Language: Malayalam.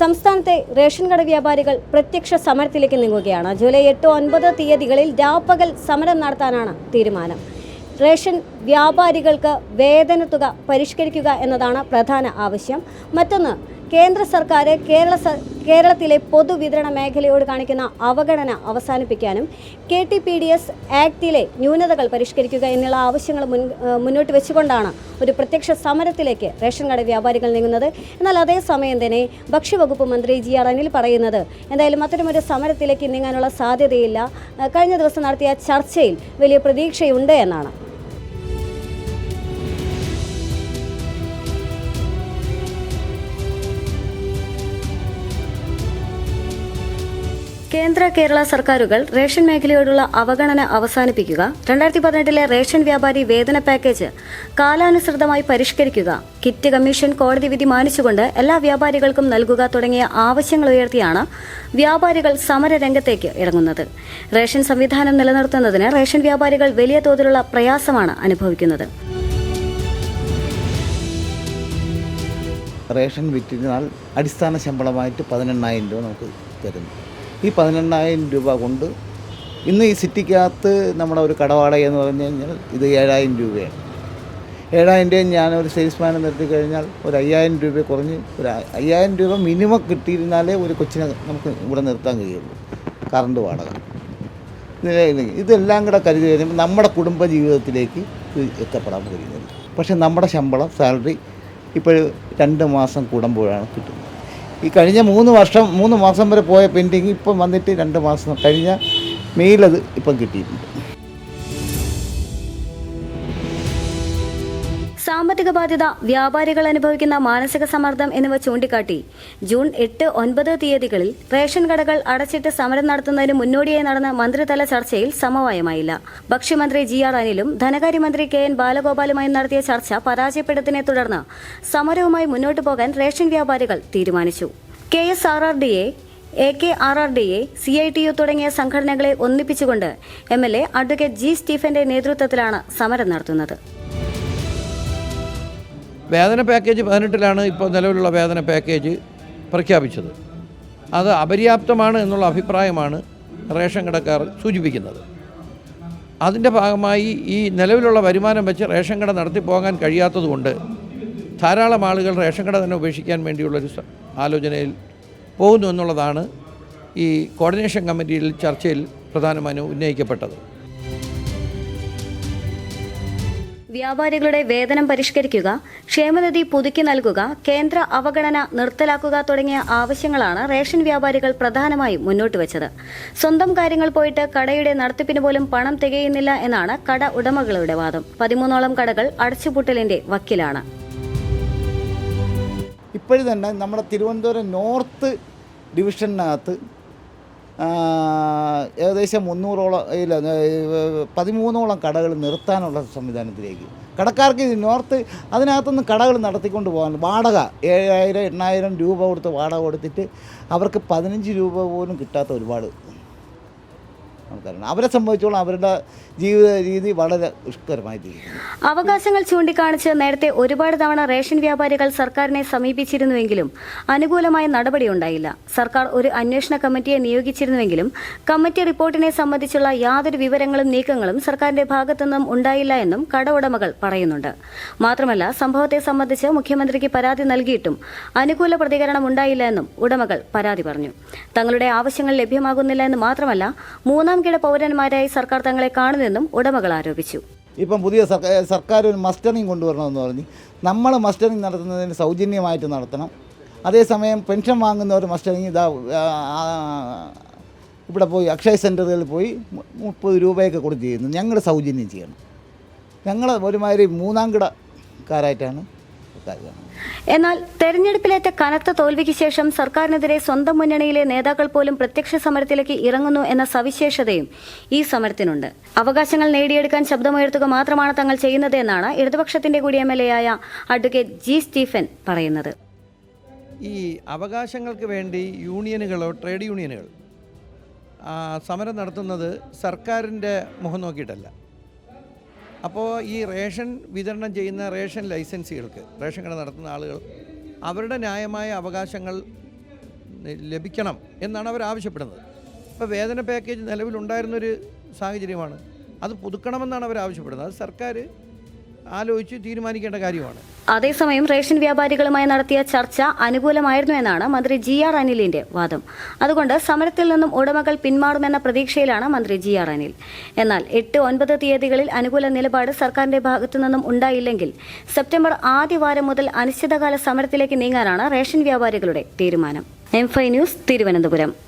സംസ്ഥാനത്തെ റേഷൻ കട വ്യാപാരികൾ പ്രത്യക്ഷ സമരത്തിലേക്ക് നീങ്ങുകയാണ്. ജൂലൈ എട്ട് ഒൻപത് തീയതികളിൽ രാപ്പകൽ സമരം നടത്താനാണ് തീരുമാനം. റേഷൻ വ്യാപാരികൾക്ക് വേതന തുക പരിഷ്കരിക്കുക എന്നതാണ് പ്രധാന ആവശ്യം. മറ്റൊന്ന് കേന്ദ്ര സർക്കാർ കേരള കേരളത്തിലെ പൊതുവിതരണ മേഖലയോട് കാണിക്കുന്ന അവഗണന അവസാനിപ്പിക്കാനും K T P D S ആക്ടിലെ ന്യൂനതകൾ പരിഷ്കരിക്കുക എന്നുള്ള ആവശ്യങ്ങൾ മുൻ മുന്നോട്ട് വെച്ചുകൊണ്ടാണ് ഒരു പ്രത്യക്ഷ സമരത്തിലേക്ക് റേഷൻ കട വ്യാപാരികൾ നീങ്ങുന്നത്. എന്നാൽ അതേസമയം തന്നെ ഭക്ഷ്യവകുപ്പ് മന്ത്രി ജി ആർ അനിൽ പറയുന്നത് എന്തായാലും അത്തരമൊരു സമരത്തിലേക്ക് നീങ്ങാനുള്ള സാധ്യതയില്ല. കഴിഞ്ഞ ദിവസം നടത്തിയ ചർച്ചയിൽ വലിയ പ്രതീക്ഷയുണ്ട് എന്നാണ്. കേന്ദ്ര കേരള സർക്കാരുകൾ റേഷൻ മേഖലയോടുള്ള അവഗണന അവസാനിപ്പിക്കുക. രണ്ടായിരത്തി പതിനെട്ടിലെ റേഷൻ വ്യാപാരി വേതന പാക്കേജ് കാലാനുസൃതമായി പരിഷ്കരിക്കുക. കിറ്റ് കമ്മീഷൻ കോടതി വിധി മാനിച്ചുകൊണ്ട് എല്ലാ വ്യാപാരികൾക്കും നൽകുക തുടങ്ങിയ ആവശ്യങ്ങൾ ഉയർത്തിയാണ് വ്യാപാരികൾ സമരരംഗത്തേക്ക് ഇറങ്ങുന്നത്. റേഷൻ സംവിധാനം നിലനിർത്തുന്നതിന് റേഷൻ വ്യാപാരികൾ വലിയ തോതിലുള്ള പ്രയാസമാണ് അനുഭവിക്കുന്നത്. റേഷൻ വിറ്റിനാൽ അടിസ്ഥാന ശമ്പളമായിട്ട് പതിനെണ്ണായിരം രൂപ നമുക്ക് തരുന്നു. ഈ പതിനെണ്ണായിരം രൂപ കൊണ്ട് ഇന്ന് ഈ സിറ്റിക്കകത്ത് നമ്മുടെ ഒരു കടവാടക എന്ന് പറഞ്ഞു കഴിഞ്ഞാൽ ഇത് ഏഴായിരം രൂപയാണ്. ഏഴായിരം ഞാൻ ഒരു സെയിൽസ്മാനെ നിർത്തി കഴിഞ്ഞാൽ ഒരു അയ്യായിരം രൂപ കുറഞ്ഞ് ഒരു അയ്യായിരം രൂപ മിനിമം കിട്ടിയിരുന്നാലേ ഒരു കൊച്ചിനെ നമുക്ക് ഇവിടെ നിർത്താൻ കഴിയുള്ളൂ. കറണ്ട് വാടക. ഇത് ഇതെല്ലാം കൂടെ കരുതി കഴിയുമ്പോൾ നമ്മുടെ കുടുംബ ജീവിതത്തിലേക്ക് എത്തപ്പെടാൻ കഴിയുന്നത് പക്ഷേ നമ്മുടെ ശമ്പളം സാലറി ഇപ്പോൾ രണ്ട് മാസം കൂടുമ്പോഴാണ് കിട്ടുന്നത്. ഈ കഴിഞ്ഞ മൂന്ന് വർഷം മൂന്ന് മാസം വരെ പോയ പെൻഡിങ് ഇപ്പം വന്നിട്ട് രണ്ട് മാസം കഴിഞ്ഞ മെയിലത് ഇപ്പം കിട്ടിയിട്ടുണ്ട്. സാമ്പത്തിക ബാധ്യത വ്യാപാരികൾ അനുഭവിക്കുന്ന മാനസിക സമ്മർദ്ദം എന്നിവ ചൂണ്ടിക്കാട്ടി ജൂൺ എട്ട് ഒൻപത് തീയതികളിൽ റേഷൻ കടകൾ അടച്ചിട്ട് സമരം നടത്തുന്നതിന് മുന്നോടിയായി നടന്ന മന്ത്രിതല ചർച്ചയിൽ സമവായമായില്ല. ഭക്ഷ്യമന്ത്രി ജി ആർ അനിലും ധനകാര്യമന്ത്രി കെ എൻ ബാലഗോപാലുമായും നടത്തിയ ചർച്ച പരാജയപ്പെട്ടതിനെ തുടർന്ന് സമരവുമായി മുന്നോട്ടു പോകാൻ റേഷൻ വ്യാപാരികൾ തീരുമാനിച്ചു. K S R R D A A K R R D A C I T U തുടങ്ങിയ സംഘടനകളെ ഒന്നിപ്പിച്ചുകൊണ്ട് M L A advocate G സ്റ്റീഫന്റെ നേതൃത്വത്തിലാണ് സമരം നടത്തുന്നത്. വേതന പാക്കേജ് പതിനെട്ടിലാണ് ഇപ്പോൾ നിലവിലുള്ള വേതന പാക്കേജ് പ്രഖ്യാപിച്ചത്. അത് അപര്യാപ്തമാണ് എന്നുള്ള അഭിപ്രായമാണ് റേഷൻ കടക്കാർ സൂചിപ്പിക്കുന്നത്. അതിന്റെ ഭാഗമായി ഈ നിലവിലുള്ള വരുമാനം വെച്ച് റേഷൻ കട നടത്തി പോകാൻ കഴിയാത്തതുകൊണ്ട് ധാരാളം ആളുകൾ റേഷൻ കട തന്നെ ഉപേക്ഷിക്കാൻ വേണ്ടിയുള്ളൊരു ആലോചനയിൽ പോകുന്നു എന്നുള്ളതാണ് ഈ കോർഡിനേഷൻ കമ്മിറ്റിയിൽ ചർച്ചയിൽ പ്രധാനമായും ഉന്നയിക്കപ്പെട്ടത്. വ്യാപാരികളുടെ വേതനം പരിഷ്കരിക്കുക ക്ഷേമനിധി പുതുക്കി നൽകുക കേന്ദ്ര അവഗണന നിർത്തലാക്കുക തുടങ്ങിയ ആവശ്യങ്ങളാണ് റേഷൻ വ്യാപാരികൾ പ്രധാനമായും മുന്നോട്ട് വെച്ചത്. സ്വന്തം കാര്യങ്ങൾ പോയിട്ട് കടയുടെ നടത്തിപ്പിന് പോലും പണം തികയുന്നില്ല എന്നാണ് കട ഉടമകളുടെ വാദം. പതിമൂന്നോളം കടകൾ അടച്ചുപൂട്ടലിന്റെ വക്കിലാണ്. ഇപ്പോഴും തന്നെ നമ്മുടെ തിരുവനന്തപുരം നോർത്ത് ഡിവിഷനകത്ത് ഏകദേശം മുന്നൂറോളം ഇല്ല പതിമൂന്നോളം കടകൾ നിർത്താനുള്ള സംവിധാനത്തിലേക്ക്. കടക്കാർക്ക് ഇത് നോർത്ത് അതിനകത്തുനിന്ന് കടകൾ നടത്തിക്കൊണ്ട് പോകാൻ വാടക ഏഴായിരം എണ്ണായിരം രൂപ കൊടുത്ത് വാടക കൊടുത്തിട്ട് അവർക്ക് പതിനഞ്ച് രൂപ പോലും കിട്ടാത്ത ഒരുപാട് ആൾക്കാരാണ് അവരെ സംബന്ധിച്ചോളം അവരുടെ ജീവിത രീതി വളരെ ദുഷ്കരമായിട്ടിരിക്കുന്നു അവകാശങ്ങൾ ചൂണ്ടിക്കാണിച്ച് നേരത്തെ ഒരുപാട് തവണ റേഷൻ വ്യാപാരികൾ സർക്കാരിനെ സമീപിച്ചിരുന്നുവെങ്കിലും അനുകൂലമായ നടപടി ഉണ്ടായില്ല. സർക്കാർ ഒരു അന്വേഷണ കമ്മിറ്റിയെ നിയോഗിച്ചിരുന്നുവെങ്കിലും കമ്മിറ്റി റിപ്പോർട്ടിനെ സംബന്ധിച്ചുള്ള യാതൊരു വിവരങ്ങളും നീക്കങ്ങളും സർക്കാരിന്റെ ഭാഗത്തുനിന്നും ഉണ്ടായില്ല എന്നും കട ഉടമകൾ പറയുന്നുണ്ട്. മാത്രമല്ല സംഭവത്തെ സംബന്ധിച്ച് മുഖ്യമന്ത്രിക്ക് പരാതി നൽകിയിട്ടും അനുകൂല പ്രതികരണം ഉണ്ടായില്ല എന്നും ഉടമകൾ പരാതി പറഞ്ഞു. തങ്ങളുടെ ആവശ്യങ്ങൾ ലഭ്യമാകുന്നില്ല എന്ന് മാത്രമല്ല മൂന്നാം കിട പൗരന്മാരായി സർക്കാർ തങ്ങളെ കാണുന്നെന്നും ഉടമകൾ ആരോപിച്ചു. ഇപ്പം പുതിയ സർക്കാർ ഒരു മസ്റ്ററിങ് കൊണ്ടുവരണമെന്ന് പറഞ്ഞ് നമ്മൾ മസ്റ്ററിങ് നടത്തുന്നതിന് സൗജന്യമായിട്ട് നടത്തണം. അതേസമയം പെൻഷൻ വാങ്ങുന്നവർ മസ്റ്ററിങ് ഇതാ ഇവിടെ പോയി അക്ഷയ സെന്ററുകളിൽ പോയി മുപ്പത് രൂപയൊക്കെ കൊടുത്ത് ചെയ്യുന്നു. ഞങ്ങൾ സൗജന്യം ചെയ്യണം. ഞങ്ങൾ ഒരുമാതിരി മൂന്നാം കിടക്കാരായിട്ടാണ് കാര്യമാണ് എന്നാൽ തെരഞ്ഞെടുപ്പിലേറ്റ കനത്ത തോൽവിക്ക് ശേഷം സർക്കാരിനെതിരെ സ്വന്തം മുന്നണിയിലെ നേതാക്കൾ പോലും പ്രത്യക്ഷ സമരത്തിലേക്ക് ഇറങ്ങുന്നു എന്ന സവിശേഷതയും ഈ സമരത്തിനുണ്ട്. അവകാശങ്ങൾ നേടിയെടുക്കാൻ ശബ്ദമുയർത്തുക മാത്രമാണ് തങ്ങൾ ചെയ്യുന്നതെന്നാണ് ഇടതുപക്ഷത്തിന്റെ കൂടി എം എൽ എ ആയ അഡ്വക്കേറ്റ് ജി സ്റ്റീഫൻ പറയുന്നത്. ഈ അവകാശങ്ങൾക്ക് വേണ്ടി യൂണിയനുകളോ ട്രേഡ് യൂണിയനുകൾ സമരം നടത്തുന്നത് സർക്കാരിന്റെ മുഖം നോക്കിയിട്ടല്ല. അപ്പോൾ ഈ റേഷൻ വിതരണം ചെയ്യുന്ന റേഷൻ ലൈസൻസികൾക്ക് റേഷൻ കട നടത്തുന്ന ആളുകൾ അവരുടെ ന്യായമായ അവകാശങ്ങൾ ലഭിക്കണം എന്നാണ് അവർ ആവശ്യപ്പെടുന്നത്. ഇപ്പോൾ വേതന പാക്കേജ് നിലവിലുണ്ടായിരുന്നൊരു സാഹചര്യമാണ്. അത് പുതുക്കണമെന്നാണ് അവർ ആവശ്യപ്പെടുന്നത്. അത് സർക്കാർ ആലോചിച്ച് തീരുമാനിക്കേണ്ട കാര്യമാണ്. അതേസമയം റേഷൻ വ്യാപാരികളുമായി നടത്തിയ ചർച്ച അനുകൂലമായിരുന്നു എന്നാണ് മന്ത്രി ജി ആർ അനിലിന്റെ വാദം. അതുകൊണ്ട് സമരത്തിൽ നിന്നും ഉടമകൾ പിന്മാറുമെന്ന പ്രതീക്ഷയിലാണ് മന്ത്രി ജി ആർ അനിൽ. എന്നാൽ എട്ട് ഒൻപത് തീയതികളിൽ അനുകൂല നിലപാട് സർക്കാരിന്റെ ഭാഗത്തു നിന്നും ഉണ്ടായില്ലെങ്കിൽ സെപ്റ്റംബർ ആദ്യവാരം മുതൽ അനിശ്ചിതകാല സമരത്തിലേക്ക് നീങ്ങാനാണ് റേഷൻ വ്യാപാരികളുടെ തീരുമാനം. എം ഫൈ ന്യൂസ് തിരുവനന്തപുരം.